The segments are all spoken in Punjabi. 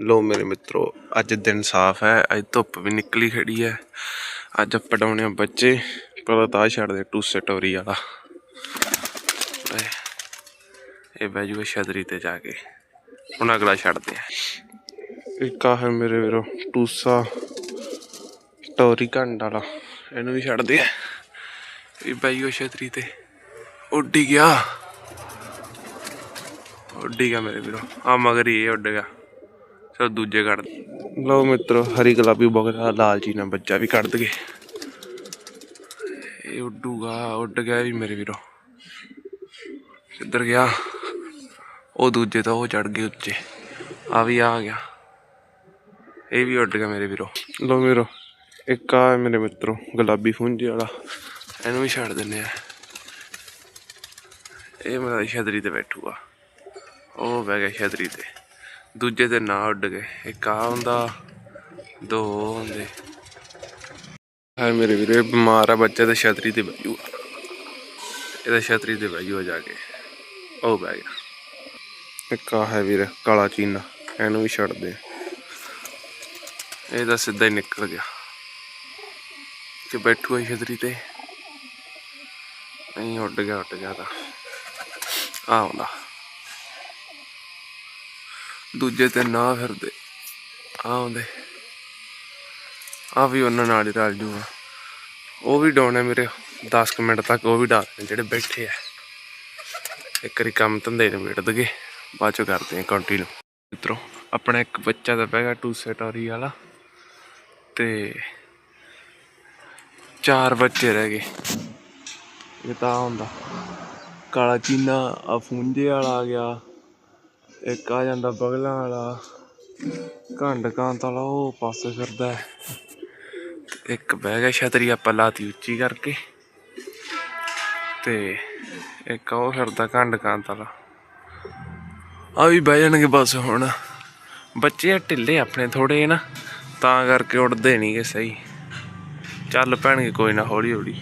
ਲੋ ਮੇਰੇ ਮਿੱਤਰੋ, ਅੱਜ ਦਿਨ ਸਾਫ਼ ਹੈ, ਅੱਜ ਧੁੱਪ ਵੀ ਨਿਕਲੀ ਖੜੀ ਹੈ। ਅੱਜ ਆਪਾਂ ਬੱਚੇ, ਪਹਿਲਾਂ ਤਾਂ ਆਹ ਛੱਡ ਦੇ ਟੂਸੇ ਟੋਰੀ ਵਾਲਾ। ਇਹ- ਇਹ ਬੈਜੂਗਾ ਛਤਰੀ ਤੇ ਜਾ ਕੇ। ਹੁਣ ਅਗਲਾ ਛੱਡਦੇ ਆ ਇੱਕ ਆ ਹੈ ਮੇਰੇ ਵੀਰੋ, ਟੂਸਾ ਟੋਰੀ ਘੰਡ ਵਾਲਾ। ਇਹਨੂੰ ਵੀ ਛੱਡਦੇ ਆ ਇਹ ਬੈਜੂਗਾ ਛਤਰੀ ਤੇ। ਉੱਡੀ ਗਿਆ। ਉੱਡੀ ਗਿਆ ਮੇਰੇ ਵੀਰੋ। ਆ ਮਗਰ ਹੀ ਇਹ ਉੱਡ ਗਿਆ। ਚਲੋ ਦੂਜੇ ਕੱਢ ਲਓ ਮਿੱਤਰੋ ਹਰੀ ਗੁਲਾਬੀ ਬਗਲਾ ਲਾਲ ਜੀ ਨਾਲ ਬੱਚਾ ਵੀ ਕੱਢ ਦਗੇ ਇਹ ਉੱਡੂਗਾ ਉੱਡ ਗਿਆ ਵੀ ਮੇਰੇ ਵੀਰੋ। ਕਿੱਧਰ ਗਿਆ? ਉਹ ਦੂਜੇ ਤਾਂ ਉਹ ਚੜ ਗਏ ਉੱਚੇ। ਆ ਵੀ ਆ ਗਿਆ। ਇਹ ਵੀ ਉੱਡ ਗਿਆ ਮੇਰੇ ਵੀਰੋ। ਲਓ ਵੀਰੋ ਇੱਕ ਆ ਮੇਰੇ ਮਿੱਤਰੋ ਗੁਲਾਬੀ ਫੁੰਜੇ ਵਾਲਾ। ਇਹਨੂੰ ਵੀ ਛੱਡ ਦਿੰਨੇ ਆ। ਇਹ ਮੇਰਾ ਛਤਰੀ ਤੇ ਬੈਠੂਗਾ। ਉਹ ਬਹਿ ਗਿਆ ਛਤਰੀ ਤੇ। ਦੂਜੇ ਤੇ ਨਾ ਉੱਡ ਗਏ। ਇੱਕ ਆ ਹੁੰਦਾ, ਦੋ ਹੁੰਦੇ। ਹੈ, ਮੇਰੇ ਵੀਰੇ, ਬਿਮਾਰ ਆ ਬੱਚਾ ਤੇ ਛਤਰੀ ਤੇ ਬਹਿ ਇਹਦਾ ਛਤਰੀ ਤੇ ਬਹਿ ਜਾ ਕੇ। ਉਹ ਬਹਿ ਗਿਆ। ਇੱਕ ਆ ਹੈ ਵੀਰੇ, ਕਾਲਾ ਚੀਨਾ। ਇਹਨੂੰ ਵੀ ਛੱਡ ਦੇ। ਇਹ ਤਾਂ ਸਿੱਧਾ ਹੀ ਨਿਕਲ ਗਿਆ। ਕਿ ਬੈਠੂਗਾ ਛਤਰੀ ਤੇ। ਨਹੀਂ ਉੱਡ ਗਿਆ ਉੱਡ ਗਿਆ ਤਾਂ। ਆਉਂਦਾ ਦੂਜੇ ਤੇ ਨਾ ਫਿਰਦੇ। ਆਉਂਦੇ। ਆ ਵੀ ਉਹਨਾਂ ਨਾਲ ਹੀ ਰਲ ਜੂਗਾ। ਉਹ ਵੀ ਡਾਉਣੇ ਮੇਰੇ। 10 ਕੁ ਮਿੰਟ ਤੱਕ ਉਹ ਵੀ ਡਾਲਦੇ ਜਿਹੜੇ ਬੈਠੇ ਆ। ਇੱਕ ਵਾਰੀ ਕੰਮ ਧੰਦੇ ਨੂੰ ਵੇਟ ਦਗੇ ਬਾਅਦ ਚੋਂ ਕਰਦੇ ਆ ਕੰਟੀਨਿਊ ਮਿੱਤਰੋ, ਆਪਣਾ ਇੱਕ ਬੱਚਾ ਦਾ ਪੈ ਗਿਆ ਟੂਸੇ ਟੋਰੀ ਵਾਲਾ। ਤੇ ਚਾਰ ਬੱਚੇ ਰਹਿ ਗਏ। ਇਹ ਤਾਂ ਹੁੰਦਾ। ਕਾਲਾ ਚੀਨਾ ਆ ਫੂੰਜੇ ਵਾਲਾ ਆ ਗਿਆ। ਇੱਕ ਆ ਜਾਂਦਾ ਬਗਲਾਂ ਵਾਲਾ। ਘੰਡ ਕਾਂਤ ਵਾਲਾ ਉਹ ਪਾਸੇ ਫਿਰਦਾ ਹੈ। ਇੱਕ ਬਹਿ ਗਿਆ ਛਤਰੀ ਆਪਾਂ ਲਾਤੀ ਉੱਚੀ ਕਰਕੇ। ਤੇ ਇੱਕ ਉਹ ਫਿਰਦਾ ਘੰਡ ਕਾਂਤ ਵਾਲਾ ਆ ਵੀ ਬਹਿ ਜਾਣਗੇ ਬਸ ਹੁਣ। ਬੱਚੇ ਆ ਢਿੱਲੇ ਆਪਣੇ ਥੋੜੇ ਨਾ, ਤਾਂ ਕਰਕੇ ਉੱਡਦੇ ਨਹੀਂਗੇ ਸਹੀ। ਚੱਲ ਪੈਣਗੇ ਕੋਈ ਨਾ ਹੌਲੀ ਹੌਲੀ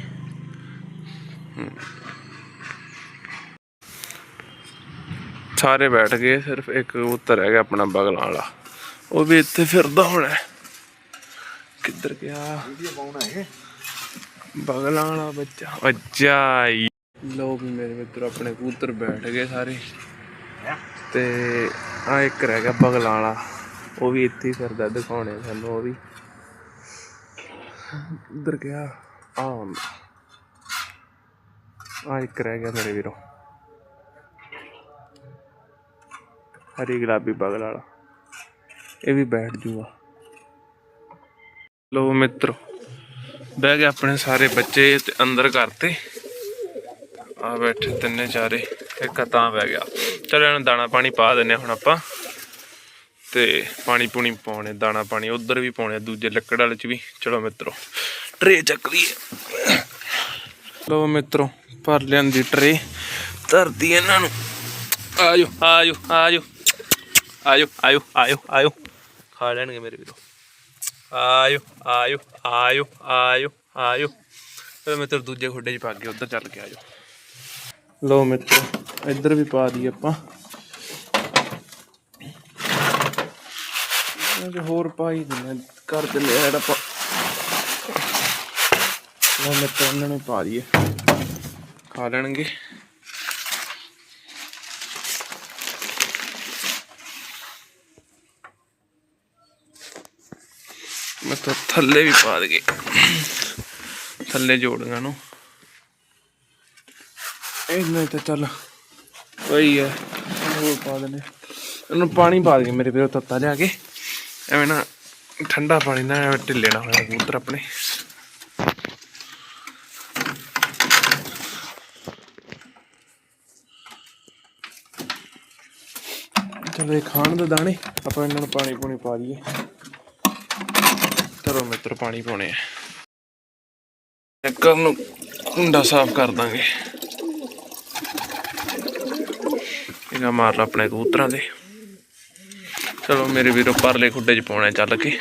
ਸਾਰੇ ਬੈਠ ਗਏ, ਸਿਰਫ ਇੱਕ ਕਬੂਤਰ ਰਹਿ ਆਪਣਾ ਬਗਲਾਂ ਵਾਲਾ। ਉਹ ਵੀ ਇੱਥੇ ਫਿਰਦਾ ਹੋਣਾ ਕਿੱਧਰ ਗਿਆ? ਬਗਲਾਂ ਵਾਲਾ ਬੱਚਾ। ਅੱਜਾ ਲੋਕ ਮੇਰੇ ਮਿੱਤਰ, ਆਪਣੇ ਕਬੂਤਰ ਬੈਠ ਗਏ ਸਾਰੇ। ਤੇ ਆ ਇੱਕ ਰਹਿ ਗਿਆ ਬਗਲਾਂ ਵਾਲਾ। ਉਹ ਵੀ ਇੱਥੇ ਹੀ ਫਿਰਦਾ, ਦਿਖਾਉਣੇ ਸਾਨੂੰ ਉਹ ਵੀ। ਕਿੱਧਰ ਗਿਆ? ਆ ਆ ਇੱਕ ਰਹਿ ਗਿਆ ਮੇਰੇ ਵੀਰੋ। ਹਰੀ ਗੁਲਾਬੀ ਬਗਲ ਵਾਲਾ। ਇਹ ਵੀ ਬੈਠ ਜੂਗਾ। ਲੋ ਮਿੱਤਰ, ਬਹਿ ਗਏ ਆਪਣੇ ਸਾਰੇ ਬੱਚੇ ਤੇ ਅੰਦਰ ਕਰਤੇ ਆ ਬੈਠੇ ਤਿੰਨੇ ਚਾਰੇ, ਇੱਕ ਤਾਂ ਬਹਿ ਗਿਆ। ਚਲੋ ਇਹਨਾਂ ਦਾਣਾ ਪਾਣੀ ਪਾ ਦਿੰਨੇ ਆ ਹੁਣ ਆਪਾਂ। ਤੇ ਪਾਣੀ ਪੂਣੀ ਪਾਉਣੇ, ਦਾਣਾ ਪਾਣੀ ਉਧਰ ਵੀ ਪਾਉਣੇ ਦੂਜੇ ਲੱਕੜ ਵਾਲੇ ਚ ਵੀ। ਚਲੋ ਮਿੱਤਰੋ, ਟਰੇ ਚੱਕ ਲਈਏ। ਲੋ ਮਿੱਤਰੋ, ਭਰ ਲਿਆਂਦੀ ਟਰੇ। ਧਰਦੀ ਇਹਨਾਂ ਨੂੰ। ਆਜੋ ਆਜੋ ਆਜੋ ਆਇਓ ਆਇਓ ਆਇਓ ਆਇਓ। ਖਾ ਲੈਣਗੇ ਮੇਰੇ ਵੀਰੋ। ਆਇਓ ਆਇਓ ਆਇਓ ਆਇਓ ਆਇਓ। ਚਲੋ ਮਿੱਤਰ ਦੂਜੇ ਖੁੱਡੇ 'ਚ ਪਾ ਕੇ ਉਧਰ ਚੱਲ ਕੇ ਆਜੋ ਲੋ ਮਿੱਤਰੋ, ਇੱਧਰ ਵੀ ਪਾ ਦਈਏ ਆਪਾਂ। ਇਹ ਹੋਰ ਪਾ ਹੀ ਦਿੰਦੇ ਕਰ ਦਿੰਦੇ ਆ ਆਪਾਂ। ਲੋ ਮਿੱਤਰ ਇਹਨਾਂ ਨੂੰ ਪਾ ਦਈਏ। ਖਾ ਲੈਣਗੇ। ਮੈਂ ਤਾਂ ਥੱਲੇ ਵੀ ਪਾ ਦਗੇ ਥੱਲੇ ਜੋੜੀਆਂ ਨੂੰ। ਇਹਨਾਂ ਤਾਂ ਚੱਲ। ਵਈ ਹੈ। ਹੋਰ ਪਾ ਦਨੇ ਇਹਨੂੰ ਪਾਣੀ ਪਾ ਦਗੇ ਮੇਰੇ ਵੀਰੋ ਤੱਤਾ ਲਿਆ ਕੇ। ਐਵੇਂ ਨਾ ਠੰਡਾ ਪਾਣੀ ਨਾ ਐਵੇਂ ਢਿੱਲੇ ਨਾ ਹੋਇਆ ਕਬੂਤਰ ਆਪਣੇ। ਚਲੋ ਇਹ ਖਾਣ ਦੇ ਦਾਣੇ ਆਪਾਂ ਇਹਨਾਂ ਨੂੰ ਪਾਣੀ ਪੂਣੀ ਪਾ ਦਈਏ। ਚਲੋ ਮਿੱਤਰ ਪਾਣੀ ਪਾਉਣੇ ਆ। ਇੱਕ ਨੂੰ ਕੁੰਡਾ ਸਾਫ਼ ਕਰ ਦਾਂਗੇ। ਇਹਗਾ ਮਾਰ ਲਾ ਆਪਣੇ ਕਬੂਤਰਾਂ ਦੇ। ਚਲੋ ਮੇਰੇ ਵੀਰੋ ਪਰਲੇ ਖੁੱਡੇ 'ਚ ਪਾਉਣਾ ਚੱਲ ਕੇ।